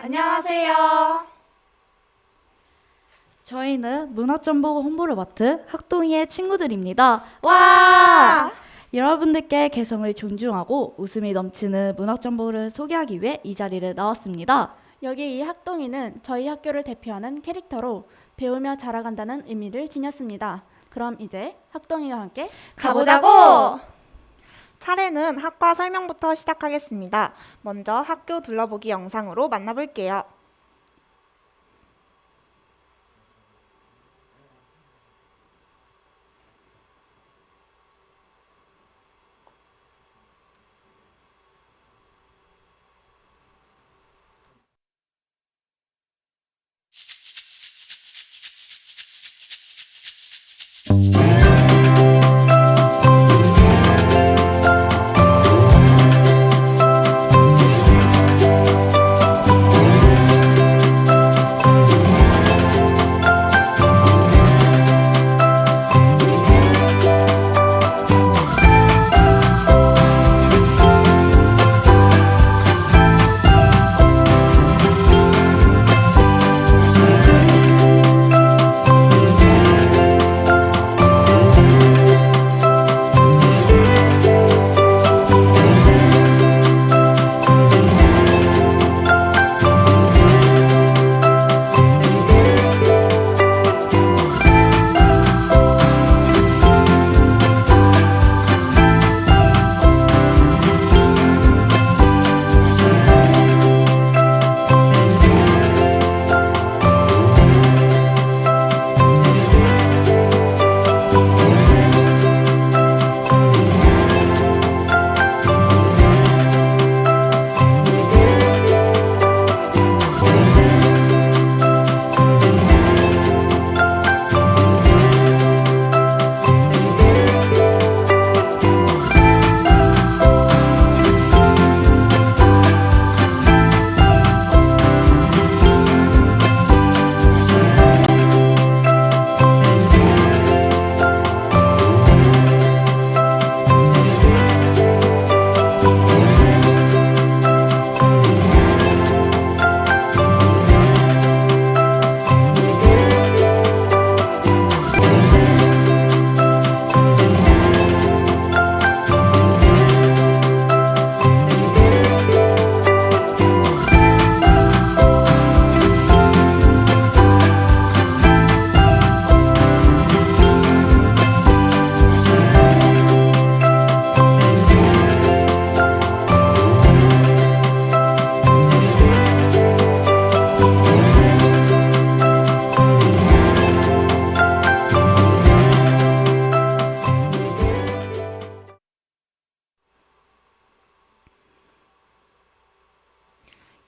안녕하세요. 저희는 문화정보 홍보를 맡은 학동이의 친구들입니다. 와! 여러분들께 개성을 존중하고 웃음이 넘치는 문학정보를 소개하기 위해 이 자리를 나왔습니다. 여기 이 학동이는 저희 학교를 대표하는 캐릭터로 배우며 자라간다는 의미를 지녔습니다. 그럼 이제 학동이와 함께 가보자고! 차례는 학과 설명부터 시작하겠습니다. 먼저 학교 둘러보기 영상으로 만나볼게요.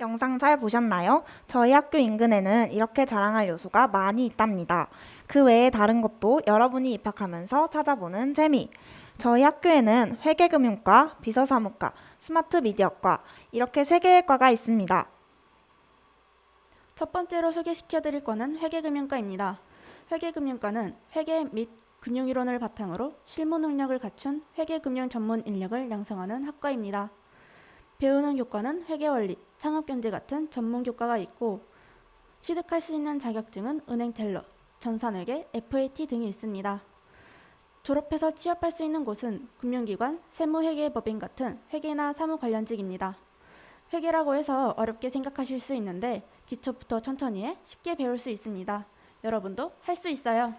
영상 잘 보셨나요? 저희 학교 인근에는 이렇게 자랑할 요소가 많이 있답니다. 그 외에 다른 것도 여러분이 입학하면서 찾아보는 재미. 저희 학교에는 회계금융과, 비서사무과, 스마트 미디어과 이렇게 세 개의 과가 있습니다. 첫 번째로 소개시켜 드릴 과는 회계금융과입니다. 회계금융과는 회계 및 금융이론을 바탕으로 실무 능력을 갖춘 회계금융 전문 인력을 양성하는 학과입니다. 배우는 교과는 회계 원리, 상업 경제 같은 전문 교과가 있고 취득할 수 있는 자격증은 은행 텔러, 전산회계, FAT 등이 있습니다. 졸업해서 취업할 수 있는 곳은 금융기관, 세무회계법인 같은 회계나 사무 관련직입니다. 회계라고 해서 어렵게 생각하실 수 있는데 기초부터 천천히 해 쉽게 배울 수 있습니다. 여러분도 할 수 있어요.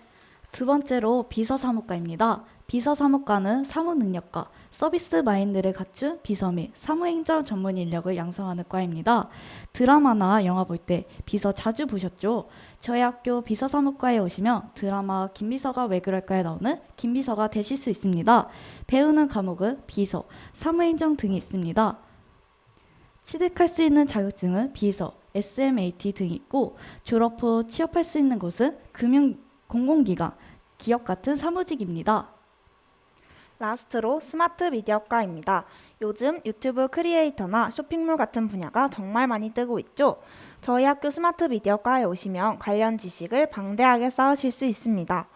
두 번째로 비서사무과입니다. 비서 사무과는 사무 능력과 서비스 마인드를 갖춘 비서 및 사무행정 전문 인력을 양성하는 과입니다. 드라마나 영화 볼 때 비서 자주 보셨죠? 저희 학교 비서 사무과에 오시면 드라마 김비서가 왜 그럴까에 나오는 김비서가 되실 수 있습니다. 배우는 과목은 비서, 사무행정 등이 있습니다. 취득할 수 있는 자격증은 비서, SMAT 등이 있고 졸업 후 취업할 수 있는 곳은 금융 공공기관, 기업 같은 사무직입니다. 라스트로 스마트 미디어과입니다. 요즘 유튜브 크리에이터나 쇼핑몰 같은 분야가 정말 많이 뜨고 있죠. 저희 학교 스마트 미디어과에 오시면 관련 지식을 방대하게 쌓으실 수 있습니다.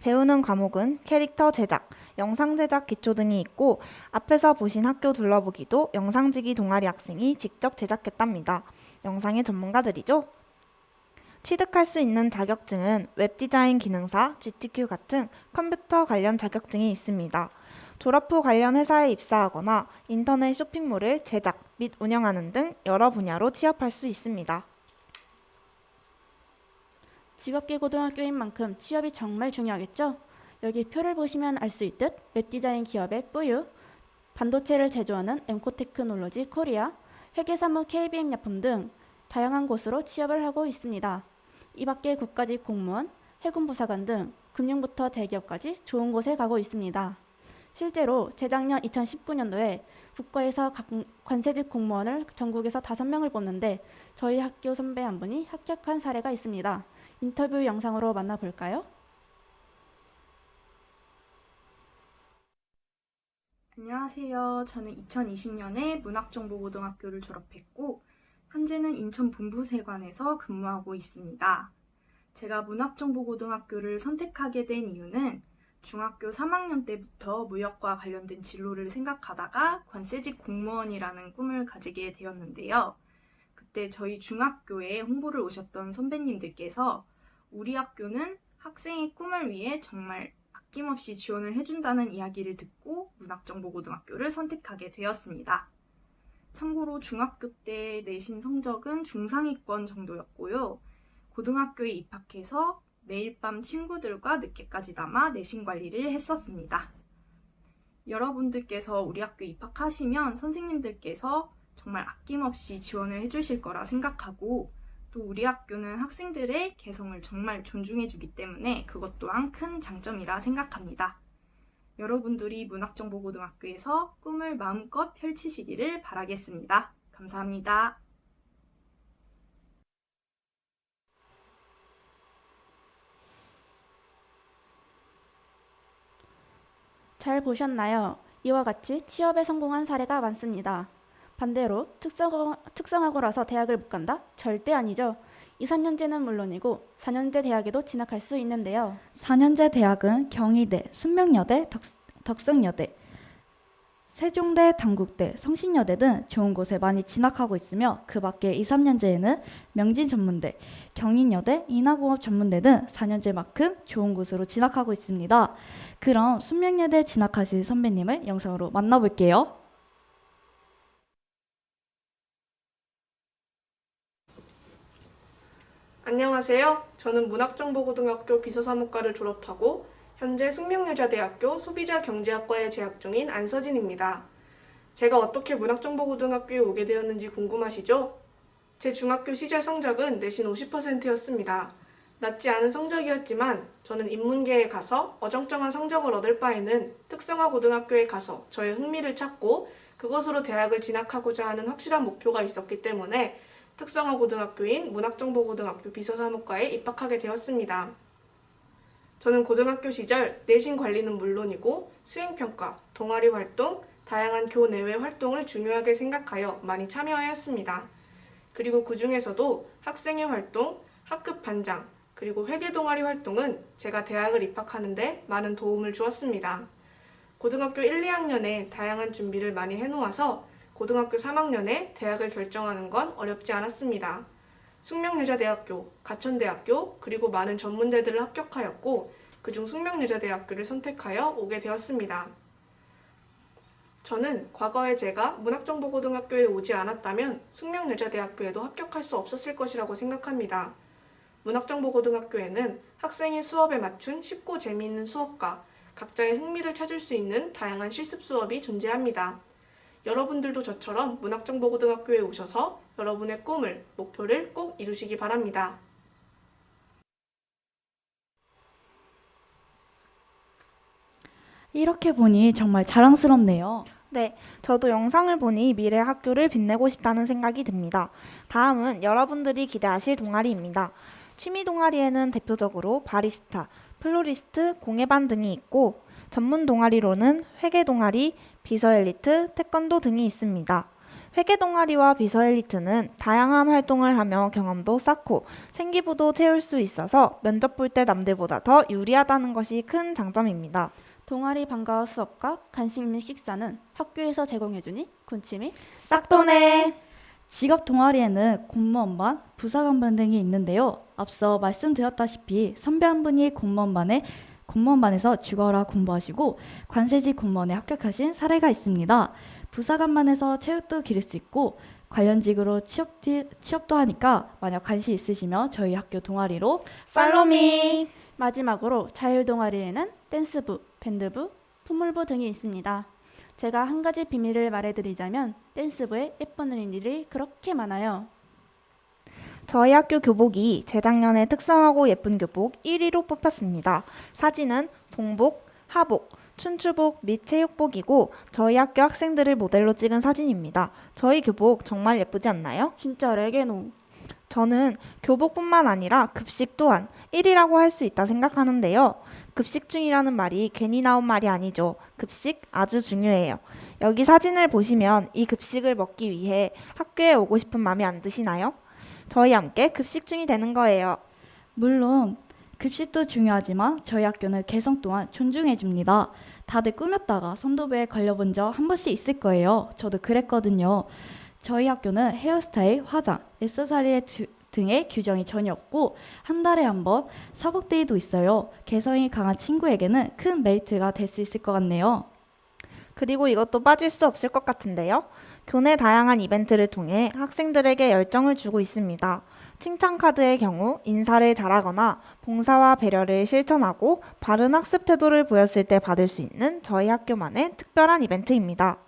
배우는 과목은 캐릭터 제작, 영상 제작 기초 등이 있고 앞에서 보신 학교 둘러보기도 영상지기 동아리 학생이 직접 제작했답니다. 영상의 전문가들이죠. 취득할 수 있는 자격증은 웹디자인 기능사, GTQ 같은 컴퓨터 관련 자격증이 있습니다. 졸업 후 관련 회사에 입사하거나 인터넷 쇼핑몰을 제작 및 운영하는 등 여러 분야로 취업할 수 있습니다. 직업계 고등학교인 만큼 취업이 정말 중요하겠죠? 여기 표를 보시면 알 수 있듯 웹디자인 기업의 뿌유, 반도체를 제조하는 엠코테크놀로지 코리아, 회계사무 KBM 약품 등 다양한 곳으로 취업을 하고 있습니다. 이 밖에 국가직 공무원, 해군 부사관 등 금융부터 대기업까지 좋은 곳에 가고 있습니다. 실제로 재작년 2019년도에 국가에서 각- 관세직 공무원을 전국에서 5명을 뽑는데 저희 학교 선배 한 분이 합격한 사례가 있습니다. 인터뷰 영상으로 만나볼까요? 안녕하세요. 저는 2020년에 문학정보고등학교를 졸업했고, 현재는 인천 본부세관에서 근무하고 있습니다. 제가 문학정보고등학교를 선택하게 된 이유는 중학교 3학년 때부터 무역과 관련된 진로를 생각하다가 관세직 공무원이라는 꿈을 가지게 되었는데요. 그때 저희 중학교에 홍보를 오셨던 선배님들께서 우리 학교는 학생의 꿈을 위해 정말 아낌없이 지원을 해준다는 이야기를 듣고 문학정보고등학교를 선택하게 되었습니다. 참고로 중학교 때 내신 성적은 중상위권 정도였고요. 고등학교에 입학해서 매일 밤 친구들과 늦게까지 남아 내신 관리를 했었습니다. 여러분들께서 우리 학교에 입학하시면 선생님들께서 정말 아낌없이 지원을 해주실 거라 생각하고 또 우리 학교는 학생들의 개성을 정말 존중해주기 때문에 그것 또한 큰 장점이라 생각합니다. 여러분들이 문학정보고등학교에서 꿈을 마음껏 펼치시기를 바라겠습니다. 감사합니다. 잘 보셨나요? 이와 같이 취업에 성공한 사례가 많습니다. 반대로 특성, 특성화고라서 대학을 못 간다? 절대 아니죠. 2, 3년제는 물론이고 4년제 대학에도 진학할 수 있는데요. 4년제 대학은 경희대, 순명여대, 덕, 덕성여대, 세종대, 당국대, 성신여대 등 좋은 곳에 많이 진학하고 있으며 그 밖에 2, 3년제에는 명진 전문대, 경인여대, 인하공업 전문대 등 4년제만큼 좋은 곳으로 진학하고 있습니다. 그럼 순명여대 진학하실 선배님을 영상으로 만나볼게요. 안녕하세요. 저는 문학정보고등학교 비서사무과를 졸업하고 현재 숙명여자대학교 소비자경제학과에 재학 중인 안서진입니다. 제가 어떻게 문학정보고등학교에 오게 되었는지 궁금하시죠? 제 중학교 시절 성적은 내신 50%였습니다. 낮지 않은 성적이었지만 저는 인문계에 가서 어정쩡한 성적을 얻을 바에는 특성화 고등학교에 가서 저의 흥미를 찾고 그것으로 대학을 진학하고자 하는 확실한 목표가 있었기 때문에 특성화 고등학교인 문학정보고등학교 비서사무과에 입학하게 되었습니다. 저는 고등학교 시절 내신 관리는 물론이고 수행평가, 동아리 활동, 다양한 교내외 활동을 중요하게 생각하여 많이 참여하였습니다. 그리고 그 중에서도 학생회 활동, 학급 반장, 그리고 회계 동아리 활동은 제가 대학을 입학하는데 많은 도움을 주었습니다. 고등학교 1, 2학년에 다양한 준비를 많이 해놓아서 고등학교 3학년에 대학을 결정하는 건 어렵지 않았습니다. 숙명여자대학교, 가천대학교, 그리고 많은 전문대들을 합격하였고 그중 숙명여자대학교를 선택하여 오게 되었습니다. 저는 과거에 제가 문학정보고등학교에 오지 않았다면 숙명여자대학교에도 합격할 수 없었을 것이라고 생각합니다. 문학정보고등학교에는 학생의 수업에 맞춘 쉽고 재미있는 수업과 각자의 흥미를 찾을 수 있는 다양한 실습 수업이 존재합니다. 여러분들도 저처럼 문학정보고등학교에 오셔서 여러분의 꿈을, 목표를 꼭 이루시기 바랍니다. 이렇게 보니 정말 자랑스럽네요. 네, 저도 영상을 보니 미래 학교를 빛내고 싶다는 생각이 듭니다. 다음은 여러분들이 기대하실 동아리입니다. 취미 동아리에는 대표적으로 바리스타, 플로리스트, 공예반 등이 있고 전문 동아리로는 회계 동아리, 비서 엘리트, 태권도 등이 있습니다. 회계 동아리와 비서 엘리트는 다양한 활동을 하며 경험도 쌓고 생기부도 채울 수 있어서 면접 볼 때 남들보다 더 유리하다는 것이 큰 장점입니다. 동아리 방과후 수업과 간식 및 식사는 학교에서 제공해주니 군침이 싹도네! 직업 동아리에는 공무원반, 부사관반 등이 있는데요. 앞서 말씀드렸다시피 선배 한 분이 공무원반에 공무원반에서 죽어라 공부하시고 관세지 공무원에 합격하신 사례가 있습니다. 부사관반에서 체력도 기를 수 있고 관련직으로 취업도, 취업도 하니까 만약 관심 있으시면 저희 학교 동아리로 팔로우 미. 마지막으로 자율 동아리에는 댄스부, 밴드부, 풍물부 등이 있습니다. 제가 한 가지 비밀을 말해드리자면 댄스부에 예쁜 언니들이 그렇게 많아요. 저희 학교 교복이 재작년에 특성하고 예쁜 교복 1위로 뽑혔습니다. 사진은 동복, 하복, 춘추복 및 체육복이고 저희 학교 학생들을 모델로 찍은 사진입니다. 저희 교복 정말 예쁘지 않나요? 진짜 레게노. 저는 교복뿐만 아니라 급식 또한 1위라고 할 수 있다 생각하는데요. 급식 중이라는 말이 괜히 나온 말이 아니죠. 급식 아주 중요해요. 여기 사진을 보시면 이 급식을 먹기 위해 학교에 오고 싶은 마음이 안 드시나요? 저희 함께 급식 중이 되는 거예요. 물론 급식도 중요하지만 저희 학교는 개성 또한 존중해 줍니다. 다들 꾸몄다가 선도부에 걸려본 적 한 번씩 있을 거예요. 저도 그랬거든요. 저희 학교는 헤어스타일, 화장, 액세서리 두- 등의 규정이 전혀 없고 한 달에 한 번 사복데이도 있어요. 개성이 강한 친구에게는 큰 메리트가 될 수 있을 것 같네요. 그리고 이것도 빠질 수 없을 것 같은데요. 교내 다양한 이벤트를 통해 학생들에게 열정을 주고 있습니다. 칭찬 카드의 경우 인사를 잘하거나 봉사와 배려를 실천하고 바른 학습 태도를 보였을 때 받을 수 있는 저희 학교만의 특별한 이벤트입니다.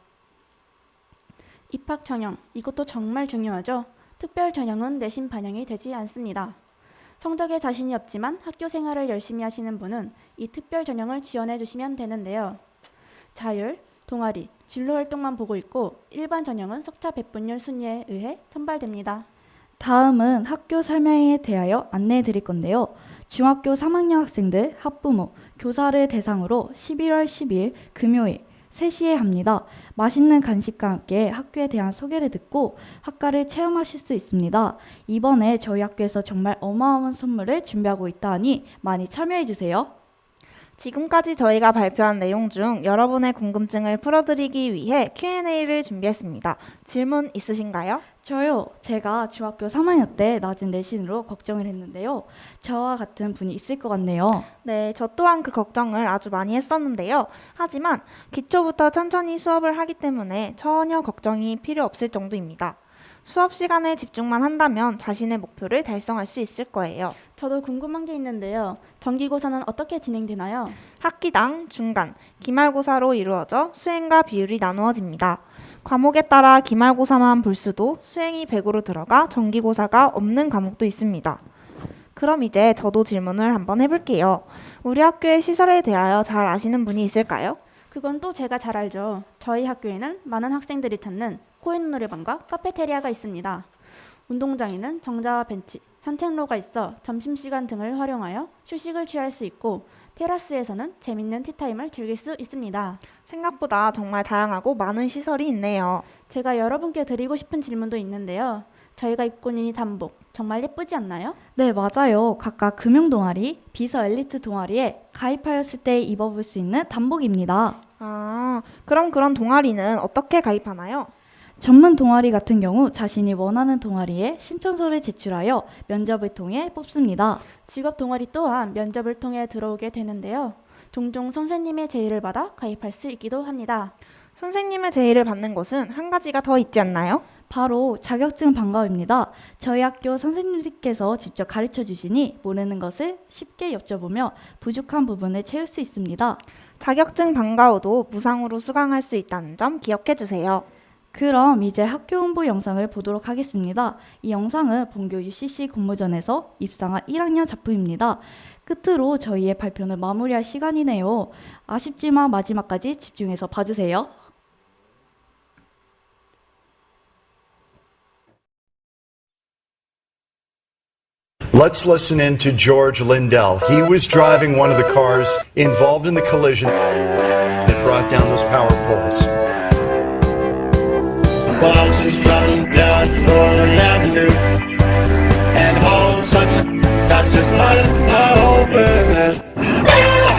입학 전형, 이것도 정말 중요하죠. 특별 전형은 내신 반영이 되지 않습니다. 성적에 자신이 없지만 학교 생활을 열심히 하시는 분은 이 특별 전형을 지원해 주시면 되는데요. 자율, 동아리, 진로 활동만 보고 있고 일반 전형은 석차 배분율 순위에 의해 선발됩니다. 다음은 학교 설명에 대하여 안내해 드릴 건데요. 중학교 3학년 학생들, 학부모, 교사를 대상으로 11월 10일 금요일 3시에 합니다. 맛있는 간식과 함께 학교에 대한 소개를 듣고 학과를 체험하실 수 있습니다. 이번에 저희 학교에서 정말 어마어마한 선물을 준비하고 있다 하니 많이 참여해 주세요. 지금까지 저희가 발표한 내용 중 여러분의 궁금증을 풀어드리기 위해 Q&A를 준비했습니다. 질문 있으신가요? 저요. 제가 중학교 3학년 때 낮은 내신으로 걱정을 했는데요. 저와 같은 분이 있을 것 같네요. 네, 저 또한 그 걱정을 아주 많이 했었는데요. 하지만 기초부터 천천히 수업을 하기 때문에 전혀 걱정이 필요 없을 정도입니다. 수업 시간에 집중만 한다면 자신의 목표를 달성할 수 있을 거예요. 저도 궁금한 게 있는데요. 정기고사는 어떻게 진행되나요? 학기당, 중간, 기말고사로 이루어져 수행과 비율이 나누어집니다. 과목에 따라 기말고사만 볼 수도 수행이 100으로 들어가 정기고사가 없는 과목도 있습니다. 그럼 이제 저도 질문을 한번 해볼게요. 우리 학교의 시설에 대하여 잘 아시는 분이 있을까요? 그건 또 제가 잘 알죠. 저희 학교에는 많은 학생들이 찾는 코인 노래방과 카페테리아가 있습니다. 운동장에는 정자와 벤치, 산책로가 있어 점심시간 등을 활용하여 휴식을 취할 수 있고 테라스에서는 재밌는 티타임을 즐길 수 있습니다. 생각보다 정말 다양하고 많은 시설이 있네요. 제가 여러분께 드리고 싶은 질문도 있는데요. 저희가 입고 있는 이 단복 정말 예쁘지 않나요? 네, 맞아요. 각각 금융 동아리, 비서 엘리트 동아리에 가입하였을 때 입어볼 수 있는 단복입니다. 아, 그럼 그런 동아리는 어떻게 가입하나요? 전문 동아리 같은 경우 자신이 원하는 동아리에 신청서를 제출하여 면접을 통해 뽑습니다. 직업 동아리 또한 면접을 통해 들어오게 되는데요. 종종 선생님의 제의를 받아 가입할 수 있기도 합니다. 선생님의 제의를 받는 것은 한 가지가 더 있지 않나요? 바로 자격증 방과입니다. 저희 학교 선생님들께서 직접 가르쳐 주시니 모르는 것을 쉽게 여쭤보며 부족한 부분을 채울 수 있습니다. 자격증 방과 후도 무상으로 수강할 수 있다는 점 기억해 주세요. 그럼 이제 학교 홍보 영상을 보도록 하겠습니다. 이 영상은 본교 UCC 공모전에서 입상한 1학년 작품입니다. 끝으로 저희의 발표는 마무리할 시간이네요. 아쉽지만 마지막까지 집중해서 봐주세요. Power poles. bombs is dropping down Lauren Avenue. And home sucking, that's just part of my whole business.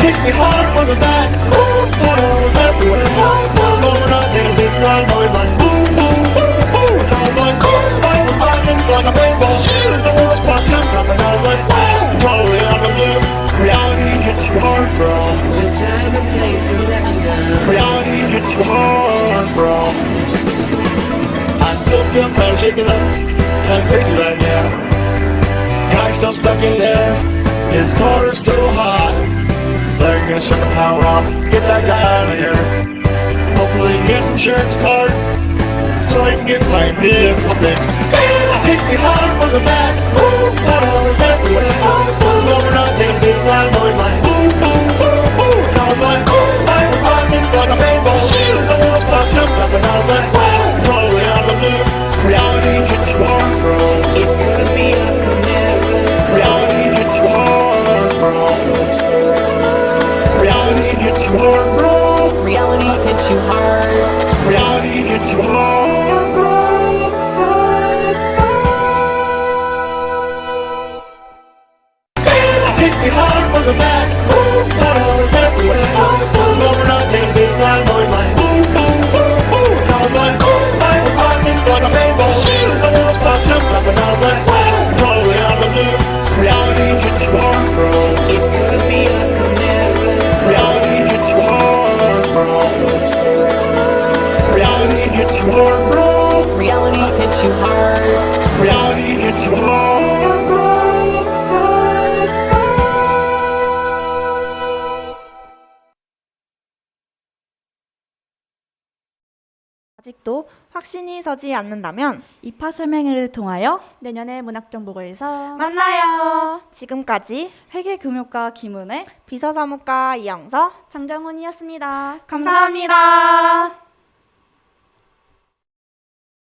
Hit me hard from the back, four photos everywhere. One floor going up, made a big loud noise like boom, boom, boom, boom. And I was like, boom, fire was lightning like a rainbow. She didn't know what's popping up, and I was like, boom, totally out of blue. Reality hits you hard, bro. The time and place you let me know. Reality hits you hard, bro feel kind of shaken up, kind of crazy right now. Guy's still stuck in there, his car is still hot. They're gonna shut the power off, get that guy out of here. Hopefully he gets insurance card, so I can get my vehicle fixed. Hit me hard from the back, ooh, flowers everywhere. Oh, pulled over up, made a Reality hits you hard. Reality hits you hard. Hits you hard. Reality hits you hard. Reality hits you hard. 아직도 확신이 서지 않는다면 입학 설명회를 통하여 내년에 문학정보고에서 만나요. 지금까지 회계금융과 김은혜 비서사무과 이영서 장정훈이었습니다. 감사합니다.